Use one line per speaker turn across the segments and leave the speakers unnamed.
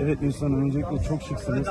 Evet Nisan öncelikle çok şıksınız.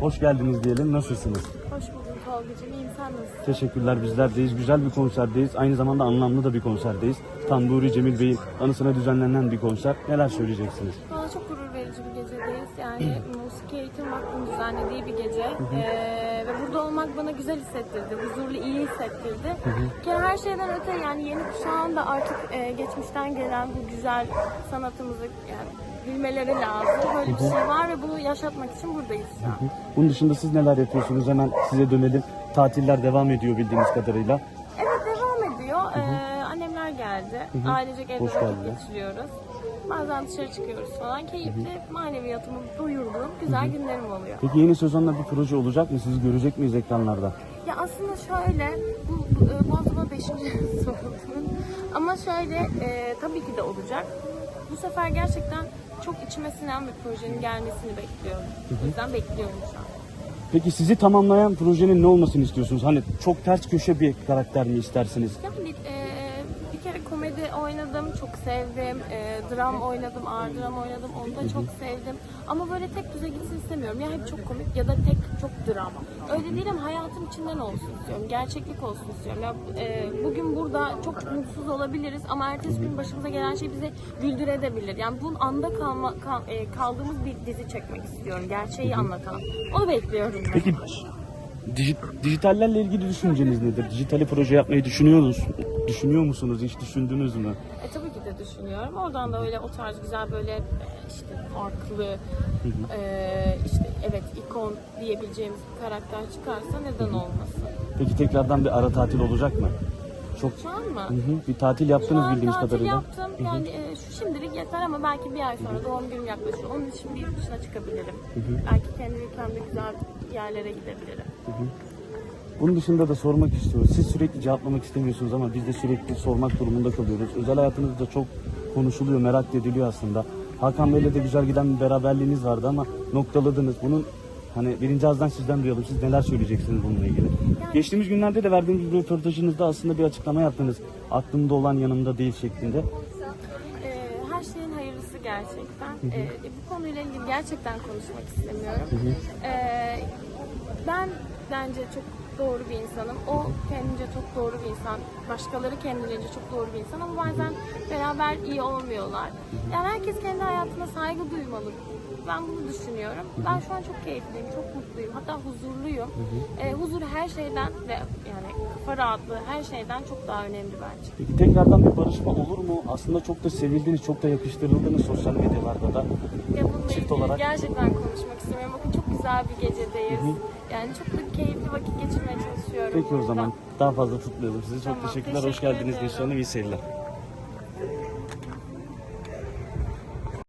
Hoş geldiniz diyelim. Nasılsınız?
Hoş bulduk Tolga'cığım. İyiyim sen nasılsın?
Teşekkürler bizlerdeyiz. Güzel bir konserdeyiz. Aynı zamanda anlamlı da bir konserdeyiz. Tanduri Cemil Bey'in anısına düzenlenen bir konser. Neler söyleyeceksiniz?
Valla çok gurur verici bir gecedeyiz. Yani Musiki Eğitim Vakfı'nın düzenlediği bir gece. Ee, ve burada olmak bana güzel hissettirdi. Huzurlu, iyi hissettirdi. Bir kere her şeyden öte yani yeni kuşağın da artık e, geçmişten gelen bu güzel sanatımızı yani bilmeleri lazım. Böyle bir şey var ve bunu yaşatmak için buradayız şu an.
Bunun dışında siz neler yapıyorsunuz? Hemen size dönelim. Tatiller devam ediyor bildiğimiz kadarıyla.
Evet devam ediyor. Ee, annemler geldi. Ailecek evde
Hoş
vakit
geldiniz.
geçiriyoruz. Bazen dışarı çıkıyoruz falan. Keyifli, maneviyatımı doyurduğum güzel günlerim oluyor.
Peki yeni sezonda bir proje olacak mı? Sizi görecek miyiz ekranlarda?
Ya aslında şöyle, bu, bu, hafta beşinci sorun. Ama şöyle, e, tabii ki de olacak. Bu sefer gerçekten çok içime sinen bir projenin gelmesini bekliyorum. O yüzden bekliyorum şu an.
Peki sizi tamamlayan projenin ne olmasını istiyorsunuz? Hani çok ters köşe bir karakter mi istersiniz?
Yani e, bir kere komedi oynadım, çok sevdim. E, dram oynadım, ağır dram oynadım, onu da çok sevdim. Ama böyle tek düze gitsin istemiyorum. Ya hep çok komik ya da tek çok dram. Öyle değil ama hayatım içinden olsun istiyorum. Gerçeklik olsun istiyorum. Ya, e, bugün burada çok mutsuz olabiliriz ama ertesi gün başımıza gelen şey bizi güldürebilir. Yani bunun anda kalma, kal- e, kaldığımız bir dizi çekmek istiyorum. Gerçeği anlatan. Onu bekliyorum ben.
Peki dij- dijitallerle ilgili düşünceniz nedir? Dijitali proje yapmayı düşünüyorsunuz. Düşünüyor musunuz? Hiç düşündünüz mü?
E, tabii ki de düşünüyorum. Oradan da öyle o tarz güzel böyle e, işte farklı e, işte evet ikon diyebileceğimiz bir karakter çıkarsa neden olmasın?
Peki tekrardan bir ara tatil olacak mı? Çok
Şu an mı?
Hı hı, bir tatil
Şu
yaptınız
an
bildiğimiz
tatil
kadarıyla.
yaptım. Yani e, şu şimdilik yeter ama belki bir ay sonra doğum günüm yaklaşıyor. Onun için bir yurt dışına çıkabilirim. Belki kendi ülkemde güzel yerlere gidebilirim.
Bunun dışında da sormak istiyoruz. Siz sürekli cevaplamak istemiyorsunuz ama biz de sürekli sormak durumunda kalıyoruz. Özel hayatınızda çok konuşuluyor, merak ediliyor aslında. Hakan Bey'le de güzel giden bir beraberliğiniz vardı ama noktaladınız. Bunun hani birinci ağızdan sizden duyalım. Siz neler söyleyeceksiniz bununla ilgili? Geçtiğimiz günlerde de verdiğimiz bir röportajınızda aslında bir açıklama yaptınız. Aklımda olan yanımda değil şeklinde.
E, her şeyin hayırlısı gerçekten. E, bu konuyla ilgili gerçekten konuşmak istemiyorum. E, ben bence çok doğru bir insanım. O kendince çok doğru bir insan. Başkaları kendilerince çok doğru bir insan ama bazen beraber iyi olmuyorlar. Yani herkes kendi hayatına saygı duymalı. Ben bunu düşünüyorum. Ben şu an çok keyifliyim, çok mutluyum. Hatta huzurluyum. E, huzur her şeyden ve yani kafa rahatlığı her şeyden çok daha önemli bence.
Peki tekrardan bir barışma olur mu? Aslında çok da sevildiniz, çok da yakıştırıldınız sosyal medyalarda da.
Ya bununla
Çift
ilgili
olarak.
gerçekten konuşmak istemiyorum. Bakın çok güzel bir gecedeyiz. Yani çok da keyifli vakit geçirmeye çalışıyorum.
Peki o zaman daha fazla tutmayalım sizi. Çok
Tamam,
teşekkürler. Hoş
teşekkür
geldiniz
ederim.
Gülşah Hanım. İyi seyirler.